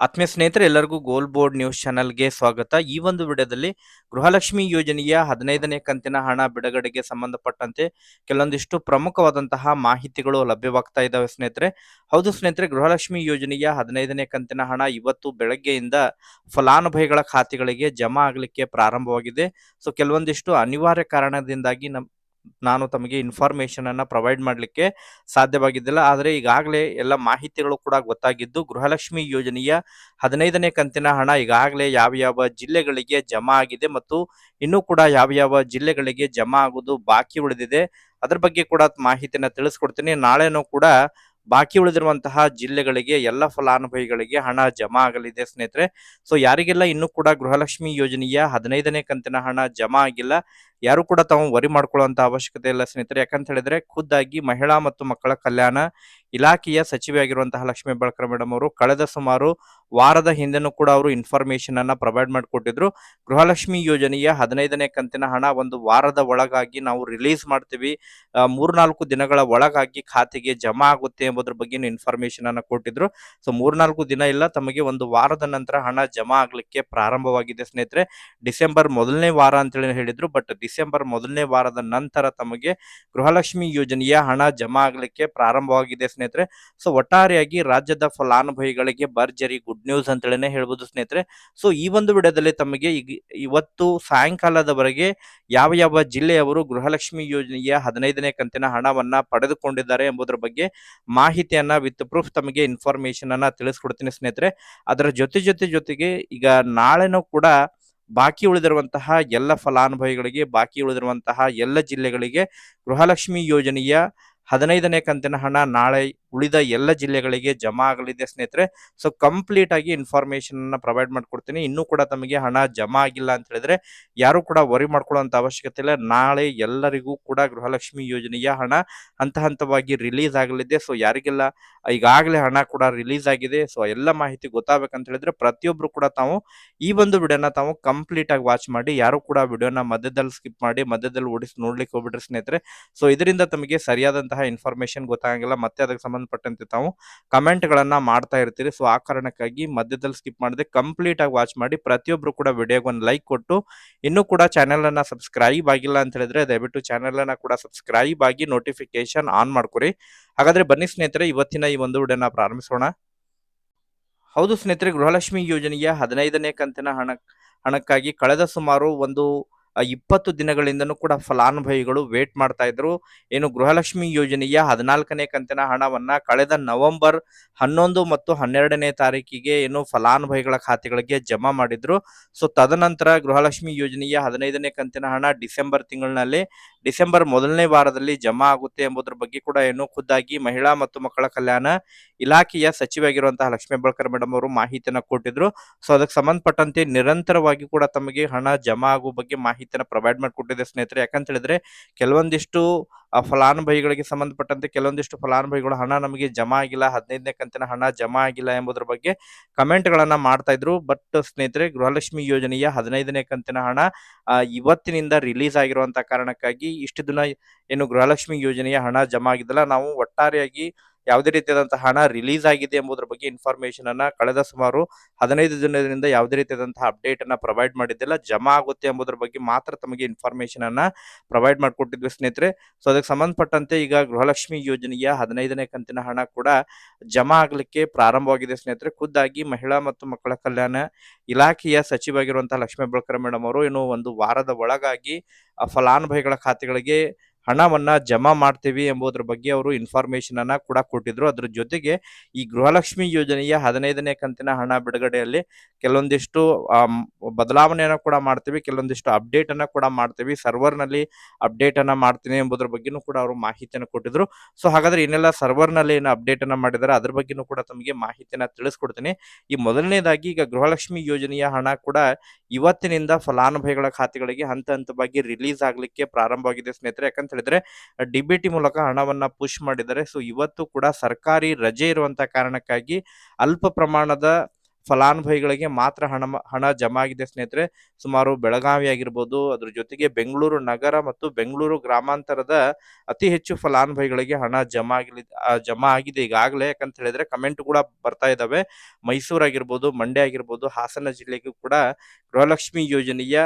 ಆತ್ಮೀಯ ಸ್ನೇಹಿತರೆ, ಎಲ್ಲರಿಗೂ ಗೋಲ್ ಬೋರ್ಡ್ ನ್ಯೂಸ್ ಚಾನೆಲ್ಗೆ ಸ್ವಾಗತ. ಈ ಒಂದು ವಿಡಿಯೋದಲ್ಲಿ ಗೃಹಲಕ್ಷ್ಮಿ ಯೋಜನೆಯ ಹದಿನೈದನೇ ಕಂತಿನ ಹಣ ಬಿಡುಗಡೆಗೆ ಸಂಬಂಧಪಟ್ಟಂತೆ ಕೆಲವೊಂದಿಷ್ಟು ಪ್ರಮುಖವಾದಂತಹ ಮಾಹಿತಿಗಳು ಲಭ್ಯವಾಗ್ತಾ ಇದ್ದಾವೆ ಸ್ನೇಹಿತರೆ. ಹೌದು ಸ್ನೇಹಿತರೆ, ಗೃಹಲಕ್ಷ್ಮಿ ಯೋಜನೆಯ ಹದಿನೈದನೇ ಕಂತಿನ ಹಣ ಇವತ್ತು ಬೆಳಗ್ಗೆಯಿಂದ ಫಲಾನುಭವಿಗಳ ಖಾತೆಗಳಿಗೆ ಜಮಾ ಆಗಲಿಕ್ಕೆ ಪ್ರಾರಂಭವಾಗಿದೆ. ಸೊ ಕೆಲವೊಂದಿಷ್ಟು ಅನಿವಾರ್ಯ ಕಾರಣದಿಂದಾಗಿ ನಮ್ ನಾನು ತಮಗೆ ಇನ್ಫಾರ್ಮೇಶನ್ ಅನ್ನ ಪ್ರೊವೈಡ್ ಮಾಡಲಿಕ್ಕೆ ಸಾಧ್ಯವಾಗಿದ್ದಿಲ್ಲ. ಆದರೆ ಈಗಾಗಲೇ ಎಲ್ಲ ಮಾಹಿತಿಗಳು ಕೂಡ ಗೊತ್ತಾಗಿದ್ದು ಗೃಹಲಕ್ಷ್ಮಿ ಯೋಜನೆಯ ಹದಿನೈದನೇ ಕಂತಿನ ಹಣ ಈಗಾಗಲೇ ಯಾವ ಯಾವ ಜಿಲ್ಲೆಗಳಿಗೆ ಜಮಾ ಆಗಿದೆ ಮತ್ತು ಇನ್ನೂ ಕೂಡ ಯಾವ ಯಾವ ಜಿಲ್ಲೆಗಳಿಗೆ ಜಮಾ ಆಗುವುದು ಬಾಕಿ ಉಳಿದಿದೆ. ಅದ್ರ ಬಗ್ಗೆ ಕೂಡ ಮಾಹಿತಿನ ತಿಳಿಸ್ಕೊಡ್ತೀನಿ. ನಾಳೆನೂ ಕೂಡ ಬಾಕಿ ಉಳಿದಿರುವಂತಹ ಜಿಲ್ಲೆಗಳಿಗೆ ಎಲ್ಲ ಫಲಾನುಭವಿಗಳಿಗೆ ಹಣ ಜಮಾ ಆಗಲಿದೆ ಸ್ನೇಹಿತರೆ. ಸೊ ಯಾರಿಗೆಲ್ಲ ಇನ್ನೂ ಕೂಡ ಗೃಹಲಕ್ಷ್ಮಿ ಯೋಜನೆಯ ಹದಿನೈದನೇ ಕಂತಿನ ಹಣ ಜಮಾ ಆಗಿಲ್ಲ ಯಾರು ಕೂಡ ತಾವು ವರಿ ಮಾಡ್ಕೊಳ್ಳುವಂತ ಅವಶ್ಯಕತೆ ಇಲ್ಲ ಸ್ನೇಹಿತರೆ. ಯಾಕಂತ ಹೇಳಿದ್ರೆ ಖುದ್ದಾಗಿ ಮಹಿಳಾ ಮತ್ತು ಮಕ್ಕಳ ಕಲ್ಯಾಣ ಇಲಾಖೆಯ ಸಚಿವೆಯಾಗಿರುವಂತಹ ಲಕ್ಷ್ಮೀ ಬಳಕರ ಮೇಡಮ್ ಅವರು ಕಳೆದ ಸುಮಾರು ವಾರದ ಹಿಂದೆನೂ ಕೂಡ ಅವರು ಇನ್ಫಾರ್ಮೇಶನ್ ಅನ್ನ ಪ್ರೊವೈಡ್ ಮಾಡಿಕೊಟ್ಟಿದ್ರು. ಗೃಹಲಕ್ಷ್ಮಿ ಯೋಜನೆಯ ಹದಿನೈದನೇ ಕಂತಿನ ಹಣ ಒಂದು ವಾರದ ಒಳಗಾಗಿ ನಾವು ರಿಲೀಸ್ ಮಾಡ್ತೀವಿ. ಮೂರ್ನಾಲ್ಕು ದಿನಗಳ ಒಳಗಾಗಿ ಖಾತೆಗೆ ಜಮಾ ಆಗುತ್ತೆ ಎಂಬುದ್ರ ಬಗ್ಗೆ ಇನ್ಫಾರ್ಮೇಶನ್ ಅನ್ನ ಕೊಟ್ಟಿದ್ರು. ಸೊ ಮೂರ್ನಾಲ್ಕು ದಿನ ಇಲ್ಲ, ತಮಗೆ ಒಂದು ವಾರದ ನಂತರ ಹಣ ಜಮಾ ಆಗ್ಲಿಕ್ಕೆ ಪ್ರಾರಂಭವಾಗಿದೆ ಸ್ನೇಹಿತರೆ. ಡಿಸೆಂಬರ್ ಮೊದಲನೇ ವಾರ ಅಂತೇಳಿ ಹೇಳಿದ್ರು ಬಟ್ ಡಿಸೆಂಬರ್ ಮೊದಲನೇ ವಾರದ ನಂತರ ತಮಗೆ ಗೃಹಲಕ್ಷ್ಮಿ ಯೋಜನೆಯ ಹಣ ಜಮಾ ಆಗಲಿಕ್ಕೆ ಪ್ರಾರಂಭವಾಗಿದೆ ಸ್ನೇಹಿತರೆ. ಸೊ ಒಟ್ಟಾರೆಯಾಗಿ ರಾಜ್ಯದ ಫಲಾನುಭವಿಗಳಿಗೆ ಭರ್ಜರಿ ಗುಡ್ ನ್ಯೂಸ್ ಅಂತೇಳಿನೇ ಹೇಳ್ಬೋದು ಸ್ನೇಹಿತರೆ. ಸೊ ಈ ಒಂದು ವಿಡಿಯೋದಲ್ಲಿ ತಮಗೆ ಇವತ್ತು ಸಾಯಂಕಾಲದವರೆಗೆ ಯಾವ ಯಾವ ಜಿಲ್ಲೆಯವರು ಗೃಹಲಕ್ಷ್ಮಿ ಯೋಜನೆಯ ಹದಿನೈದನೇ ಕಂತಿನ ಹಣವನ್ನ ಪಡೆದುಕೊಂಡಿದ್ದಾರೆ ಎಂಬುದರ ಬಗ್ಗೆ ಮಾಹಿತಿಯನ್ನ ವಿತ್ ಪ್ರೂಫ್ ತಮಗೆ ಇನ್ಫಾರ್ಮೇಶನ್ ಅನ್ನ ತಿಳಿಸ್ಕೊಡ್ತೀನಿ ಸ್ನೇಹಿತರೆ. ಅದರ ಜೊತೆ ಜೊತೆ ಜೊತೆಗೆ ಈಗ ನಾಳೆನೂ ಕೂಡ ಬಾಕಿ ಉಳಿದಿರುವಂತಹ ಎಲ್ಲ ಫಲಾನುಭವಿಗಳಿಗೆ ಬಾಕಿ ಉಳಿದಿರುವಂತಹ ಎಲ್ಲ ಜಿಲ್ಲೆಗಳಿಗೆ ಗೃಹಲಕ್ಷ್ಮಿ ಯೋಜನೆಯ ಹದಿನೈದನೇ ಕಂತಿನ ಹಣ ನಾಳೆ ಉಳಿದ ಎಲ್ಲ ಜಿಲ್ಲೆಗಳಿಗೆ ಜಮಾ ಆಗಲಿದೆ ಸ್ನೇಹಿತರೆ. ಸೊ ಕಂಪ್ಲೀಟ್ ಆಗಿ ಇನ್ಫಾರ್ಮೇಶನ್ ಅನ್ನ ಪ್ರೊವೈಡ್ ಮಾಡ್ಕೊಡ್ತೀನಿ. ಇನ್ನೂ ಕೂಡ ತಮಗೆ ಹಣ ಜಮಾ ಆಗಿಲ್ಲ ಅಂತ ಹೇಳಿದ್ರೆ ಯಾರು ಕೂಡ ವರಿ ಮಾಡ್ಕೊಳ್ಳುವಂತ ಅವಶ್ಯಕತೆ ಇಲ್ಲ. ನಾಳೆ ಎಲ್ಲರಿಗೂ ಕೂಡ ಗೃಹಲಕ್ಷ್ಮಿ ಯೋಜನೆಯ ಹಣ ಹಂತ ಹಂತವಾಗಿ ರಿಲೀಸ್ ಆಗಲಿದೆ. ಸೊ ಯಾರಿಗೆಲ್ಲ ಈಗಾಗಲೇ ಹಣ ಕೂಡ ರಿಲೀಸ್ ಆಗಿದೆ. ಸೊ ಎಲ್ಲ ಮಾಹಿತಿ ಗೊತ್ತಾಗಬೇಕಂತ ಹೇಳಿದ್ರೆ ಪ್ರತಿಯೊಬ್ರು ಕೂಡ ತಾವು ಈ ಒಂದು ವಿಡಿಯೋನ ತಾವು ಕಂಪ್ಲೀಟ್ ಆಗಿ ವಾಚ್ ಮಾಡಿ, ಯಾರು ಕೂಡ ವಿಡಿಯೋನ ಮಧ್ಯದಲ್ಲಿ ಸ್ಕಿಪ್ ಮಾಡಿ, ಮಧ್ಯದಲ್ಲಿ ಓಡಿಸಿ ನೋಡ್ಲಿಕ್ಕೆ ಹೋಗ್ಬಿಟ್ರೆ ಸ್ನೇಹಿತರೆ. ಸೊ ಇದರಿಂದ ತಮಗೆ ಸರಿಯಾದಂತಹ ಇನ್ಫಾರ್ಮೇಶನ್ ಗೊತ್ತಾಗಂಗಿಲ್ಲ. ಮತ್ತೆ ಅದಕ್ಕೆ ಸಂಬಂಧಪಟ್ಟಂತೆ ತಾವು ಕಮೆಂಟ್ ಗಳನ್ನ ಮಾಡ್ತಾ ಇರ್ತೀರಿ. ಸೊ ಆ ಕಾರಣಕ್ಕಾಗಿ ಮಧ್ಯದಲ್ಲಿ ಸ್ಕಿಪ್ ಮಾಡದೆ ಕಂಪ್ಲೀಟ್ ಆಗಿ ವಾಚ್ ಮಾಡಿ. ಪ್ರತಿಯೊಬ್ರು ಕೂಡ ವಿಡಿಯೋಗೆ ಒಂದು ಲೈಕ್ ಕೊಟ್ಟು, ಇನ್ನೂ ಕೂಡ ಚಾನೆಲ್ ಅನ್ನ ಸಬ್ಸ್ಕ್ರೈಬ್ ಆಗಿಲ್ಲ ಅಂತ ಹೇಳಿದ್ರೆ ದಯವಿಟ್ಟು ಚಾನೆಲ್ ಅನ್ನ ಕೂಡ ಸಬ್ಸ್ಕ್ರೈಬ್ ಆಗಿ ನೋಟಿಫಿಕೇಶನ್ ಆನ್ ಮಾಡ್ಕೊರಿ. ಹಾಗಾದ್ರೆ ಬನ್ನಿ ಸ್ನೇಹಿತರೆ, ಇವತ್ತಿನ ಈ ಒಂದು ವಿಡಿಯೋನ ಪ್ರಾರಂಭಿಸೋಣ. ಹೌದು ಸ್ನೇಹಿತರೆ, ಗೃಹಲಕ್ಷ್ಮಿ ಯೋಜನೆಯ ಹದಿನೈದನೇ ಕಂತಿನ ಹಣ, ಹಣಕ್ಕಾಗಿ ಕಳೆದ ಸುಮಾರು ಒಂದು ಇಪ್ಪತ್ತು ದಿನಗಳಿಂದನೂ ಕೂಡ ಫಲಾನುಭವಿಗಳು ವೇಟ್ ಮಾಡ್ತಾ ಇದ್ರು. ಏನು ಗೃಹಲಕ್ಷ್ಮಿ ಯೋಜನೆಯ ಹದಿನಾಲ್ಕನೇ ಕಂತಿನ ಹಣವನ್ನ ಕಳೆದ ನವೆಂಬರ್ ಹನ್ನೊಂದು ಮತ್ತು ಹನ್ನೆರಡನೇ ತಾರೀಕಿಗೆ ಏನು ಫಲಾನುಭವಿಗಳ ಖಾತೆಗಳಿಗೆ ಜಮಾ ಮಾಡಿದ್ರು. ಸೊ ತದನಂತರ ಗೃಹಲಕ್ಷ್ಮಿ ಯೋಜನೆಯ ಹದಿನೈದನೇ ಕಂತಿನ ಹಣ ಡಿಸೆಂಬರ್ ತಿಂಗಳಿನಲ್ಲಿ, ಡಿಸೆಂಬರ್ ಮೊದಲನೇ ವಾರದಲ್ಲಿ ಜಮಾ ಆಗುತ್ತೆ ಎಂಬುದರ ಬಗ್ಗೆ ಕೂಡ ಏನು ಖುದ್ದಾಗಿ ಮಹಿಳಾ ಮತ್ತು ಮಕ್ಕಳ ಕಲ್ಯಾಣ ಇಲಾಖೆಯ ಸಚಿವೆಯಾಗಿರುವಂತಹ ಲಕ್ಷ್ಮೀ ಹೆಬ್ಬಾಳ್ಕರ್ ಮೇಡಮ್ ಅವರು ಮಾಹಿತಿಯನ್ನ ಕೊಟ್ಟಿದ್ರು. ಸೊ ಅದಕ್ಕೆ ಸಂಬಂಧಪಟ್ಟಂತೆ ನಿರಂತರವಾಗಿ ಕೂಡ ತಮಗೆ ಹಣ ಜಮಾ ಆಗುವ ಬಗ್ಗೆ ಮಾಹಿತಿಯನ್ನ ಪ್ರೊವೈಡ್ ಮಾಡಿಕೊಟ್ಟಿದೆ ಸ್ನೇಹಿತರೆ. ಯಾಕಂತ ಹೇಳಿದ್ರೆ ಕೆಲವೊಂದಿಷ್ಟು ಫಲಾನುಭವಿಗಳಿಗೆ ಸಂಬಂಧಪಟ್ಟಂತೆ ಕೆಲವೊಂದಿಷ್ಟು ಫಲಾನುಭವಿಗಳು ಹಣ ನಮಗೆ ಜಮಾ ಆಗಿಲ್ಲ, ಹದಿನೈದನೇ ಕಂತಿನ ಹಣ ಜಮಾ ಆಗಿಲ್ಲ ಎಂಬುದರ ಬಗ್ಗೆ ಕಮೆಂಟ್ ಗಳನ್ನ ಮಾಡ್ತಾ ಇದ್ರು. ಬಟ್ ಸ್ನೇಹಿತರೆ, ಗೃಹಲಕ್ಷ್ಮಿ ಯೋಜನೆಯ ಹದಿನೈದನೇ ಕಂತಿನ ಹಣ ಇವತ್ತಿನಿಂದ ರಿಲೀಸ್ ಆಗಿರುವಂತಹ ಕಾರಣಕ್ಕಾಗಿ ಇಷ್ಟು ದಿನ ಏನು ಗೃಹಲಕ್ಷ್ಮಿ ಯೋಜನೆಯ ಹಣ ಜಮಾ ಆಗಿದ್ದಲ್ಲ, ನಾವು ಒಟ್ಟಾರೆಯಾಗಿ ಯಾವುದೇ ರೀತಿಯಾದಂತಹ ಹಣ ರಿಲೀಸ್ ಆಗಿದೆ ಎಂಬುದರ ಬಗ್ಗೆ ಇನ್ಫಾರ್ಮೇಶನ್ ಅನ್ನ ಕಳೆದ ಸುಮಾರು ಹದಿನೈದು ದಿನದಿಂದ ಯಾವುದೇ ರೀತಿಯಾದಂತಹ ಅಪ್ಡೇಟ್ ಅನ್ನ ಪ್ರೊವೈಡ್ ಮಾಡಿದ್ದಿಲ್ಲ. ಜಮಾ ಆಗುತ್ತೆ ಎಂಬುದರ ಬಗ್ಗೆ ಮಾತ್ರ ತಮಗೆ ಇನ್ಫಾರ್ಮೇಶನ್ ಅನ್ನ ಪ್ರೊವೈಡ್ ಮಾಡಿಕೊಟ್ಟಿದ್ವಿ ಸ್ನೇಹಿತರೆ. ಸೊ ಅದಕ್ಕೆ ಸಂಬಂಧಪಟ್ಟಂತೆ ಈಗ ಗೃಹಲಕ್ಷ್ಮಿ ಯೋಜನೆಯ ಹದಿನೈದನೇ ಕಂತಿನ ಹಣ ಕೂಡ ಜಮಾ ಆಗಲಿಕ್ಕೆ ಪ್ರಾರಂಭವಾಗಿದೆ ಸ್ನೇಹಿತರೆ. ಖುದ್ದಾಗಿ ಮಹಿಳಾ ಮತ್ತು ಮಕ್ಕಳ ಕಲ್ಯಾಣ ಇಲಾಖೆಯ ಸಚಿವಾಗಿರುವಂತಹ ಲಕ್ಷ್ಮೀ ಬಳಕರ ಮೇಡಮ್ ಅವರು ಏನು ಒಂದು ವಾರದ ಒಳಗಾಗಿ ಫಲಾನುಭವಿಗಳ ಖಾತೆಗಳಿಗೆ ಹಣವನ್ನ ಜಮಾ ಮಾಡ್ತೀವಿ ಎಂಬುದರ ಬಗ್ಗೆ ಅವರು ಇನ್ಫಾರ್ಮೇಶನ್ ಅನ್ನ ಕೂಡ ಕೊಟ್ಟಿದ್ರು. ಅದ್ರ ಜೊತೆಗೆ ಈ ಗೃಹಲಕ್ಷ್ಮಿ ಯೋಜನೆಯ ಹದಿನೈದನೇ ಕಂತಿನ ಹಣ ಬಿಡುಗಡೆಯಲ್ಲಿ ಕೆಲವೊಂದಿಷ್ಟು ಬದಲಾವಣೆಯನ್ನು ಕೂಡ ಮಾಡ್ತೀವಿ, ಕೆಲವೊಂದಿಷ್ಟು ಅಪ್ಡೇಟ್ ಅನ್ನ ಕೂಡ ಮಾಡ್ತೀವಿ ಸರ್ವರ್ನಲ್ಲಿ ಅಪ್ಡೇಟ್ ಅನ್ನ ಮಾಡ್ತೀನಿ ಎಂಬುದರ ಬಗ್ಗೆನೂ ಕೂಡ ಅವರು ಮಾಹಿತಿಯನ್ನು ಕೊಟ್ಟಿದ್ರು. ಸೊ, ಹಾಗಾದ್ರೆ ಇನ್ನೆಲ್ಲ ಸರ್ವರ್ನಲ್ಲಿ ಏನು ಅಪ್ಡೇಟ್ ಅನ್ನ ಮಾಡಿದಾರೆ ಅದ್ರ ಬಗ್ಗೆನೂ ಕೂಡ ತಮಗೆ ಮಾಹಿತಿಯನ್ನ ತಿಳಿಸ್ಕೊಡ್ತೀನಿ. ಈ ಮೊದಲನೇದಾಗಿ ಈಗ ಗೃಹಲಕ್ಷ್ಮಿ ಯೋಜನೆಯ ಹಣ ಕೂಡ ಇವತ್ತಿನಿಂದ ಫಲಾನುಭವಿಗಳ ಖಾತೆಗಳಿಗೆ ಹಂತ ಹಂತವಾಗಿ ರಿಲೀಸ್ ಆಗಲಿಕ್ಕೆ ಪ್ರಾರಂಭವಾಗಿದೆ ಸ್ನೇಹಿತರೆ. ಯಾಕಂತ ಹೇಳಿದ್ರೆ ಡಿಬಿಟಿ ಮೂಲಕ ಹಣವನ್ನ ಪುಷ್ ಮಾಡಿದ್ದಾರೆ. ಸೊ, ಇವತ್ತು ಕೂಡ ಸರ್ಕಾರಿ ರಜೆ ಇರುವಂತಹ ಕಾರಣಕ್ಕಾಗಿ ಅಲ್ಪ ಪ್ರಮಾಣದ ಫಲಾನುಭವಿಗಳಿಗೆ ಮಾತ್ರ ಹಣ ಹಣ ಜಮಾ ಆಗಿದೆ ಸ್ನೇಹಿತರೆ. ಸುಮಾರು ಬೆಳಗಾವಿ ಆಗಿರ್ಬೋದು ಅದ್ರ ಜೊತೆಗೆ ಬೆಂಗಳೂರು ನಗರ ಮತ್ತು ಬೆಂಗಳೂರು ಗ್ರಾಮಾಂತರದ ಅತಿ ಹೆಚ್ಚು ಫಲಾನುಭವಿಗಳಿಗೆ ಹಣ ಜಮಾ ಆಗಲಿ ಜಮಾ ಆಗಿದೆ ಈಗಾಗಲೇ. ಯಾಕಂತ ಹೇಳಿದ್ರೆ ಕಮೆಂಟ್ ಕೂಡ ಬರ್ತಾ ಇದ್ದಾವೆ ಮೈಸೂರು ಆಗಿರ್ಬೋದು ಮಂಡ್ಯ ಆಗಿರ್ಬೋದು, ಹಾಸನ ಜಿಲ್ಲೆಗೂ ಕೂಡ ಗೃಹಲಕ್ಷ್ಮಿ ಯೋಜನೆಯ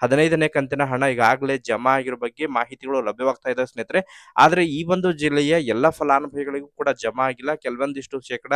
ಹದಿನೈದನೇ ಕಂತಿನ ಹಣ ಈಗಾಗಲೇ ಜಮಾ ಆಗಿರೋ ಬಗ್ಗೆ ಮಾಹಿತಿಗಳು ಲಭ್ಯವಾಗ್ತಾ ಇದ್ದಾವೆ ಸ್ನೇಹಿತರೆ. ಆದರೆ ಈ ಒಂದು ಜಿಲ್ಲೆಯ ಎಲ್ಲ ಫಲಾನುಭವಿಗಳಿಗೂ ಕೂಡ ಜಮಾ ಆಗಿಲ್ಲ. ಕೆಲವೊಂದಿಷ್ಟು ಶೇಕಡ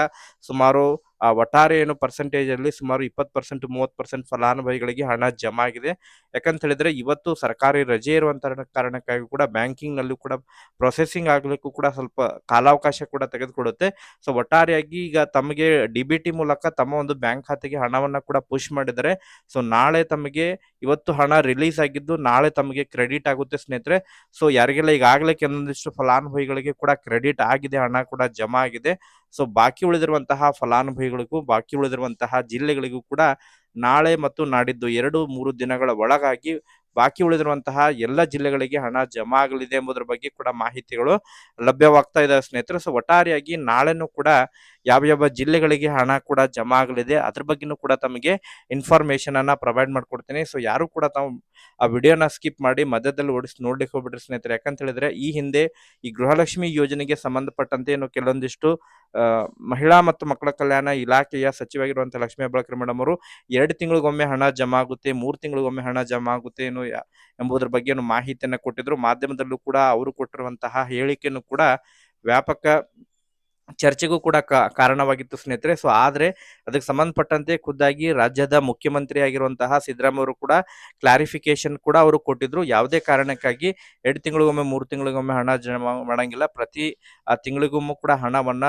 ಸುಮಾರು ಆ, ಒಟ್ಟಾರೆ ಏನು ಪರ್ಸೆಂಟೇಜ್ ಅಲ್ಲಿ ಸುಮಾರು ಇಪ್ಪತ್ತು ಪರ್ಸೆಂಟ್ ಮೂವತ್ತು ಪರ್ಸೆಂಟ್ ಫಲಾನುಭವಿಗಳಿಗೆ ಹಣ ಜಮಾ ಆಗಿದೆ ಯಾಕಂತ ಹೇಳಿದ್ರೆ ಇವತ್ತು ಸರ್ಕಾರಿ ರಜೆ ಇರುವಂತ ಕಾರಣಕ್ಕಾಗಿ ಕೂಡ ಬ್ಯಾಂಕಿಂಗ್ ನಲ್ಲೂ ಕೂಡ ಪ್ರೊಸೆಸಿಂಗ್ ಆಗ್ಲಿಕ್ಕೂ ಕೂಡ ಸ್ವಲ್ಪ ಕಾಲಾವಕಾಶ ಕೂಡ ತೆಗೆದುಕೊಡುತ್ತೆ. ಸೊ ಒಟ್ಟಾರೆಯಾಗಿ ಈಗ ತಮಗೆ ಡಿ ಮೂಲಕ ತಮ್ಮ ಒಂದು ಬ್ಯಾಂಕ್ ಖಾತೆಗೆ ಹಣವನ್ನ ಕೂಡ ಪುಷ್ ಮಾಡಿದರೆ ಸೊ ನಾಳೆ ತಮಗೆ ಇವತ್ತು ಹಣ ರಿಲೀಸ್ ಆಗಿದ್ದು ನಾಳೆ ತಮಗೆ ಕ್ರೆಡಿಟ್ ಆಗುತ್ತೆ ಸ್ನೇಹಿತರೆ. ಸೊ ಯಾರಿಗೆಲ್ಲ ಈಗಾಗಲೇ ಕೆಲವೊಂದಿಷ್ಟು ಫಲಾನುಭವಿಗಳಿಗೆ ಕೂಡ ಕ್ರೆಡಿಟ್ ಆಗಿದೆ ಹಣ ಕೂಡ ಜಮಾ ಆಗಿದೆ. ಸೊ ಬಾಕಿ ಉಳಿದಿರುವಂತಹ ಫಲಾನುಭವಿಗಳಿಗೂ, ಬಾಕಿ ಉಳಿದಿರುವಂತಹ ಜಿಲ್ಲೆಗಳಿಗೂ ಕೂಡ ನಾಳೆ ಮತ್ತು ನಾಡಿದ್ದು ಎರಡು, ಮೂರು ದಿನಗಳ ಒಳಗಾಗಿ ಬಾಕಿ ಉಳಿದಿರುವಂತಹ ಎಲ್ಲ ಜಿಲ್ಲೆಗಳಿಗೆ ಹಣ ಜಮಾ ಆಗಲಿದೆ ಎಂಬುದರ ಬಗ್ಗೆ ಕೂಡ ಮಾಹಿತಿಗಳು ಲಭ್ಯವಾಗ್ತಾ ಇದೆ ಸ್ನೇಹಿತರೆ. ಸೊ ಒಟ್ಟಾರೆಯಾಗಿ ನಾಳೆನೂ ಕೂಡ ಯಾವ ಯಾವ ಜಿಲ್ಲೆಗಳಿಗೆ ಹಣ ಕೂಡ ಜಮಾ ಆಗಲಿದೆ ಅದ್ರ ಬಗ್ಗೆನೂ ಕೂಡ ತಮಗೆ ಇನ್ಫಾರ್ಮೇಶನ್ ಅನ್ನ ಪ್ರೊವೈಡ್ ಮಾಡ್ಕೊಡ್ತೀನಿ. ಸೊ ಯಾರು ಕೂಡ ತಾವು ಆ ವಿಡಿಯೋನ ಸ್ಕಿಪ್ ಮಾಡಿ ಮಧ್ಯದಲ್ಲಿ ಓಡಿಸಿ ನೋಡ್ಲಿಕ್ಕೆ ಹೋಗ್ಬಿಟ್ರಿ ಸ್ನೇಹಿತರೆ. ಯಾಕಂತ ಹೇಳಿದ್ರೆ ಈ ಹಿಂದೆ ಈ ಗೃಹಲಕ್ಷ್ಮಿ ಯೋಜನೆಗೆ ಸಂಬಂಧಪಟ್ಟಂತೆ ಏನು ಕೆಲವೊಂದಿಷ್ಟು ಮಹಿಳಾ ಮತ್ತು ಮಕ್ಕಳ ಕಲ್ಯಾಣ ಇಲಾಖೆಯ ಸಚಿವಾಗಿರುವಂತಹ ಲಕ್ಷ್ಮೀ ಹೆಬ್ಬಾಳ್ಕರ್ ಮೇಡಮ್ ಅವರು ಎರಡು ತಿಂಗಳಿಗೊಮ್ಮೆ ಹಣ ಜಮಾ ಆಗುತ್ತೆ ಮೂರು ತಿಂಗಳಿಗೊಮ್ಮೆ ಹಣ ಜಮಾ ಆಗುತ್ತೆ ಏನು ಎಂಬುದರ ಬಗ್ಗೆ ಮಾಹಿತಿಯನ್ನ ಕೊಟ್ಟಿದ್ರು. ಮಾಧ್ಯಮದಲ್ಲೂ ಕೂಡ ಅವರು ಕೊಟ್ಟಿರುವಂತಹ ಹೇಳಿಕೆಯನ್ನು ಕೂಡ ವ್ಯಾಪಕ ಚರ್ಚೆಗೂ ಕೂಡ ಕಾರಣವಾಗಿತ್ತು ಸ್ನೇಹಿತರೆ. ಸೊ ಆದ್ರೆ ಅದಕ್ಕೆ ಸಂಬಂಧಪಟ್ಟಂತೆ ಖುದ್ದಾಗಿ ರಾಜ್ಯದ ಮುಖ್ಯಮಂತ್ರಿ ಆಗಿರುವಂತಹ ಸಿದ್ದರಾಮಯ್ಯ ಕೂಡ ಕ್ಲಾರಿಫಿಕೇಶನ್ ಕೂಡ ಅವರು ಕೊಟ್ಟಿದ್ರು. ಯಾವುದೇ ಕಾರಣಕ್ಕಾಗಿ ಎರಡು ತಿಂಗಳಿಗೊಮ್ಮೆ, ಮೂರು ತಿಂಗಳಿಗೊಮ್ಮೆ ಹಣ ಜಮಾ ಮಾಡಂಗಿಲ್ಲ. ಪ್ರತಿ ತಿಂಗಳಿಗೊಮ್ಮೆ ಕೂಡ ಹಣವನ್ನ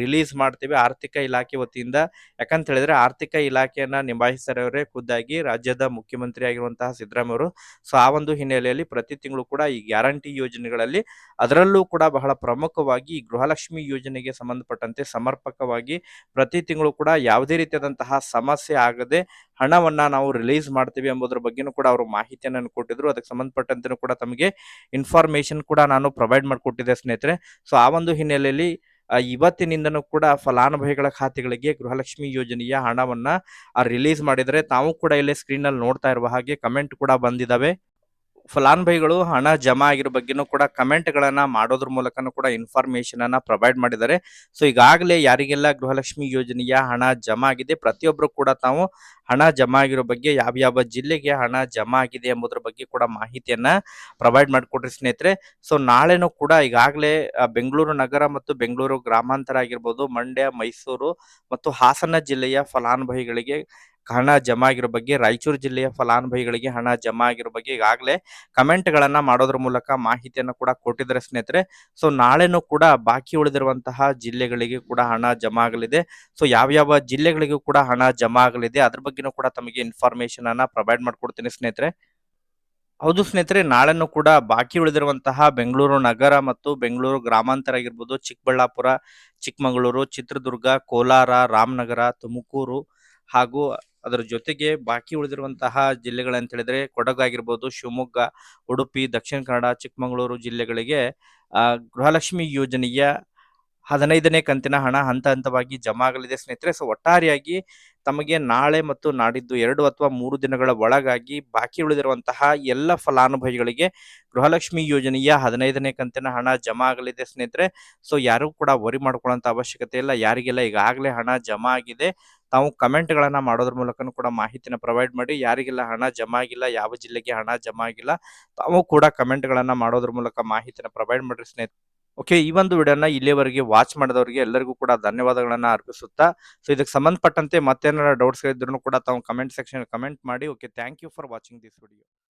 ರಿಲೀಸ್ ಮಾಡ್ತೀವಿ ಆರ್ಥಿಕ ಇಲಾಖೆ ವತಿಯಿಂದ. ಯಾಕಂತ ಹೇಳಿದ್ರೆ ಆರ್ಥಿಕ ಇಲಾಖೆಯನ್ನ ನಿಭಾಯಿಸಿದವರೇ ಖುದ್ದಾಗಿ ರಾಜ್ಯದ ಮುಖ್ಯಮಂತ್ರಿ ಆಗಿರುವಂತಹ ಸಿದ್ದರಾಮಯ್ಯ ಅವರು. ಸೊ ಆ ಒಂದು ಹಿನ್ನೆಲೆಯಲ್ಲಿ ಪ್ರತಿ ತಿಂಗಳು ಕೂಡ ಈ ಗ್ಯಾರಂಟಿ ಯೋಜನೆಗಳಲ್ಲಿ ಅದರಲ್ಲೂ ಕೂಡ ಬಹಳ ಪ್ರಮುಖವಾಗಿ ಗೃಹಲಕ್ಷ್ಮಿ ಯೋಜನೆಗೆ ಸಂಬಂಧಪಟ್ಟಂತೆ ಸಮರ್ಪಕವಾಗಿ ಪ್ರತಿ ತಿಂಗಳು ಕೂಡ ಯಾವುದೇ ರೀತಿಯಾದಂತಹ ಸಮಸ್ಯೆ ಆಗದೆ ಹಣವನ್ನ ನಾವು ರಿಲೀಸ್ ಮಾಡ್ತೀವಿ ಎಂಬುದರ ಬಗ್ಗೆನೂ ಕೂಡ ಅವರು ಮಾಹಿತಿಯನ್ನು ಕೊಟ್ಟಿದ್ರು. ಅದಕ್ಕೆ ಸಂಬಂಧಪಟ್ಟಂತೆ ಕೂಡ ತಮಗೆ ಇನ್ಫಾರ್ಮೇಶನ್ ಕೂಡ ನಾನು ಪ್ರೊವೈಡ್ ಮಾಡಿಕೊಟ್ಟಿದ್ದೆ ಸ್ನೇಹಿತರೆ. ಸೊ ಆ ಒಂದು ಹಿನ್ನೆಲೆಯಲ್ಲಿ ಇವತ್ತಿನಿಂದನೂ ಕೂಡ ಫಲಾನುಭವಿಗಳ ಖಾತೆಗಳಿಗೆ ಗೃಹಲಕ್ಷ್ಮಿ ಯೋಜನೆಯ ಹಣವನ್ನ ರಿಲೀಸ್ ಮಾಡಿದರೆ ತಾವು ಕೂಡ ಇಲ್ಲಿ ಸ್ಕ್ರೀನ್ ಅಲ್ಲಿ ನೋಡ್ತಾ ಇರುವ ಹಾಗೆ ಕಮೆಂಟ್ ಕೂಡ ಬಂದಿದಾವೆ. ಫಲಾನುಭವಿಗಳು ಹಣ ಜಮಾ ಆಗಿರೋ ಬಗ್ಗೆನೂ ಕೂಡ ಕಮೆಂಟ್ಗಳನ್ನು ಮಾಡೋದ್ರ ಮೂಲಕನೂ ಕೂಡ ಇನ್ಫಾರ್ಮೇಶನ್ ಅನ್ನ ಪ್ರೊವೈಡ್ ಮಾಡಿದ್ದಾರೆ. ಸೊ, ಈಗಾಗಲೇ ಯಾರಿಗೆಲ್ಲ ಗೃಹಲಕ್ಷ್ಮಿ ಯೋಜನೆಯ ಹಣ ಜಮಾ ಆಗಿದೆ ಪ್ರತಿಯೊಬ್ಬರು ಕೂಡ ತಾವು ಹಣ ಜಮಾ ಆಗಿರೋ ಬಗ್ಗೆ ಯಾವ ಯಾವ ಜಿಲ್ಲೆಗೆ ಹಣ ಜಮಾ ಆಗಿದೆ ಎಂಬುದರ ಬಗ್ಗೆ ಕೂಡ ಮಾಹಿತಿಯನ್ನ ಪ್ರೊವೈಡ್ ಮಾಡಿಕೊಡ್ರಿ ಸ್ನೇಹಿತರೆ. ಸೊ, ನಾಳೆನೂ ಕೂಡ ಈಗಾಗಲೇ ಬೆಂಗಳೂರು ನಗರ ಮತ್ತು ಬೆಂಗಳೂರು ಗ್ರಾಮಾಂತರ ಆಗಿರ್ಬೋದು, ಮಂಡ್ಯ, ಮೈಸೂರು ಮತ್ತು ಹಾಸನ ಜಿಲ್ಲೆಯ ಫಲಾನುಭವಿಗಳಿಗೆ ಹಣ ಜಮಾ ಆಗಿರೋ ಬಗ್ಗೆ, ರಾಯಚೂರು ಜಿಲ್ಲೆಯ ಫಲಾನುಭವಿಗಳಿಗೆ ಹಣ ಜಮಾ ಆಗಿರೋ ಬಗ್ಗೆ ಈಗಾಗಲೇ ಕಮೆಂಟ್ ಗಳನ್ನ ಮಾಡೋದ್ರ ಮೂಲಕ ಮಾಹಿತಿಯನ್ನು ಕೂಡ ಕೊಟ್ಟಿದ್ದಾರೆ ಸ್ನೇಹಿತರೆ. ಸೊ, ನಾಳೆನೂ ಕೂಡ ಬಾಕಿ ಉಳಿದಿರುವಂತಹ ಜಿಲ್ಲೆಗಳಿಗೆ ಕೂಡ ಹಣ ಜಮಾ ಆಗಲಿದೆ. ಸೊ, ಯಾವ್ಯಾವ ಜಿಲ್ಲೆಗಳಿಗೂ ಕೂಡ ಹಣ ಜಮಾ ಆಗಲಿದೆ, ಅದ್ರ ಬಗ್ಗೆನೂ ಕೂಡ ತಮಗೆ ಇನ್ಫಾರ್ಮೇಶನ್ ಅನ್ನ ಪ್ರೊವೈಡ್ ಮಾಡ್ಕೊಡ್ತೀನಿ ಸ್ನೇಹಿತರೆ. ಹೌದು ಸ್ನೇಹಿತರೆ, ನಾಳೆನೂ ಕೂಡ ಬಾಕಿ ಉಳಿದಿರುವಂತಹ ಬೆಂಗಳೂರು ನಗರ ಮತ್ತು ಬೆಂಗಳೂರು ಗ್ರಾಮಾಂತರ ಆಗಿರ್ಬೋದು, ಚಿಕ್ಕಬಳ್ಳಾಪುರ, ಚಿಕ್ಕಮಗಳೂರು, ಚಿತ್ರದುರ್ಗ, ಕೋಲಾರ, ರಾಮನಗರ, ತುಮಕೂರು ಹಾಗೂ ಅದರ ಜೊತೆಗೆ ಬಾಕಿ ಉಳಿದಿರುವಂತಹ ಜಿಲ್ಲೆಗಳಂತ ಹೇಳಿದ್ರೆ ಕೊಡಗು ಆಗಿರ್ಬೋದು, ಶಿವಮೊಗ್ಗ, ಉಡುಪಿ, ದಕ್ಷಿಣ ಕನ್ನಡ, ಚಿಕ್ಕಮಗಳೂರು ಜಿಲ್ಲೆಗಳಿಗೆ ಗೃಹಲಕ್ಷ್ಮಿ ಯೋಜನೆಯ ಹದಿನೈದನೇ ಕಂತಿನ ಹಣ ಹಂತ ಹಂತವಾಗಿ ಜಮಾ ಆಗಲಿದೆ ಸ್ನೇಹಿತರೆ. ಸೊ ಒಟ್ಟಾರೆಯಾಗಿ ತಮಗೆ ನಾಳೆ ಮತ್ತು ನಾಡಿದ್ದು ಎರಡು ಅಥವಾ ಮೂರು ದಿನಗಳ ಒಳಗಾಗಿ ಬಾಕಿ ಉಳಿದಿರುವಂತಹ ಎಲ್ಲ ಫಲಾನುಭವಿಗಳಿಗೆ ಗೃಹಲಕ್ಷ್ಮಿ ಯೋಜನೆಯ ಹದಿನೈದನೇ ಕಂತಿನ ಹಣ ಜಮಾ ಆಗಲಿದೆ ಸ್ನೇಹಿತರೆ. ಸೊ ಯಾರು ಕೂಡ ವರಿ ಮಾಡ್ಕೊಳ್ಳೋಂಥ ಅವಶ್ಯಕತೆ ಇಲ್ಲ. ಯಾರಿಗೆಲ್ಲ ಈಗಾಗಲೇ ಹಣ ಜಮಾ ಆಗಿದೆ ತಾವು ಕಮೆಂಟ್ ಗಳನ್ನ ಮಾಡೋದ್ರ ಮೂಲಕ ಕೂಡ ಮಾಹಿತಿನ ಪ್ರೊವೈಡ್ ಮಾಡಿ. ಯಾರಿಗೆಲ್ಲ ಹಣ ಜಮಾ ಆಗಿಲ್ಲ ಯಾವ ಜಿಲ್ಲೆಗೆ ಹಣ ಜಮಾ ಆಗಿಲ್ಲ ತಾವು ಕೂಡ ಕಮೆಂಟ್ಗಳನ್ನ ಮಾಡೋದ್ರ ಮೂಲಕ ಮಾಹಿತಿನ ಪ್ರೊವೈಡ್ ಮಾಡ್ರಿ ಸ್ನೇಹಿತರೆ. ಓಕೆ ಈ ಒಂದು ವಿಡಿಯೋನ ಇಲ್ಲಿಯವರೆಗೆ ವಾಚ್ ಮಾಡಿದವರಿಗೆ ಎಲ್ಲರಿಗೂ ಕೂಡ ಧನ್ಯವಾದಗಳನ್ನ ಅರ್ಪಿಸುತ್ತಾ ಸೊ ಇದಕ್ಕೆ ಸಂಬಂಧಪಟ್ಟಂತೆ ಮತ್ತೇನಾರ ಡೌಟ್ಸ್ ಇದ್ರೂ ಕೂಡ ತಾವು ಕಮೆಂಟ್ ಸೆಕ್ಷನ್ ಕಮೆಂಟ್ ಮಾಡಿ okay thank you for watching this video